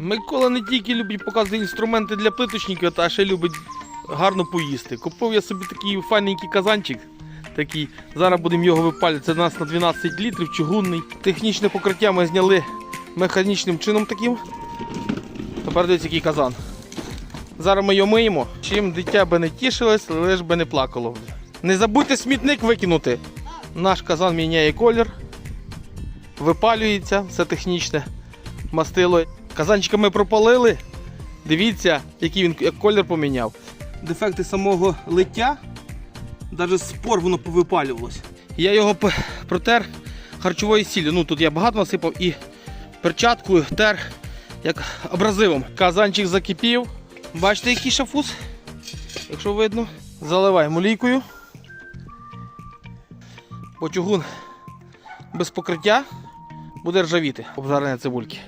Микола не тільки любить показувати інструменти для плиточників, а ще любить гарно поїсти. Купив я собі такий файненький казанчик. Такий. Зараз будемо його випалювати. Це у нас на 12 літрів, чугунний. Технічне покриття ми зняли механічним чином таким. Тепер дивіться, який казан. Зараз ми його миємо. Чим дитя би не тішилось, лиш би не плакало. Не забудьте смітник викинути. Наш казан міняє колір, випалюється, все технічне мастило. Казанчика ми пропалили. Дивіться, який він як колір поміняв. Дефекти самого лиття, навіть спор воно повипалювалося. Я його протер харчовою сіллю. Ну тут я багато насипав і перчаткою тер як абразивом. Казанчик закипів. Бачите, який шафус? Якщо видно, заливаємо лійкою. Бо чугун без покриття буде ржавіти обжарення цибульки.